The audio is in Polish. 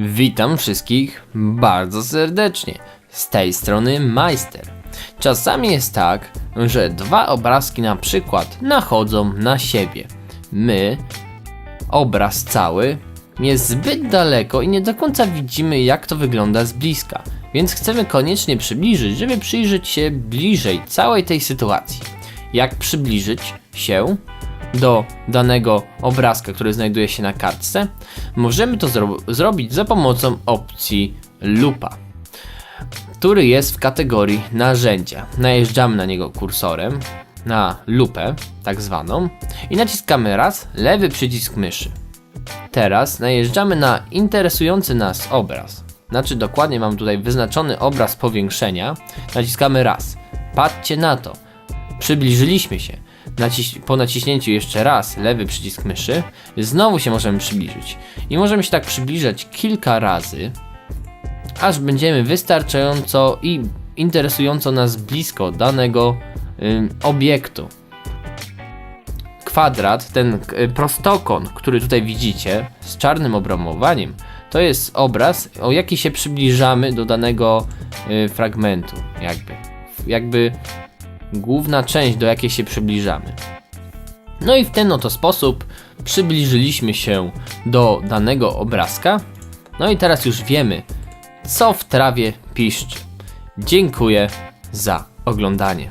Witam wszystkich bardzo serdecznie. Z tej strony Majster. Czasami jest tak, że dwa obrazki na przykład nachodzą na siebie. My, obraz cały, jest zbyt daleko i nie do końca widzimy jak to wygląda z bliska. Więc chcemy koniecznie przybliżyć, żeby przyjrzeć się bliżej całej tej sytuacji. Jak przybliżyć się do danego obrazka, który znajduje się na kartce, możemy to zro zrobić za pomocą opcji lupa, który jest w kategorii narzędzia. Najeżdżamy na niego kursorem, na lupę, tak zwaną, i naciskamy raz lewy przycisk myszy. Teraz najeżdżamy na interesujący nas obraz. Znaczy dokładnie mam tutaj wyznaczony obraz powiększenia. Naciskamy raz. Patrzcie na to. Przybliżyliśmy się. Po naciśnięciu jeszcze raz lewy przycisk myszy, znowu się możemy przybliżyć. I możemy się tak przybliżać kilka razy, aż będziemy wystarczająco i interesująco nas blisko danego obiektu. Kwadrat, ten y, prostokąt, który tutaj widzicie z czarnym obramowaniem, to jest obraz, o jaki się przybliżamy do danego y, fragmentu, jakby. Jakby główna część, do jakiej się przybliżamy. No i w ten oto sposób przybliżyliśmy się do danego obrazka. No i teraz już wiemy, co w trawie piszczy. Dziękuję za oglądanie.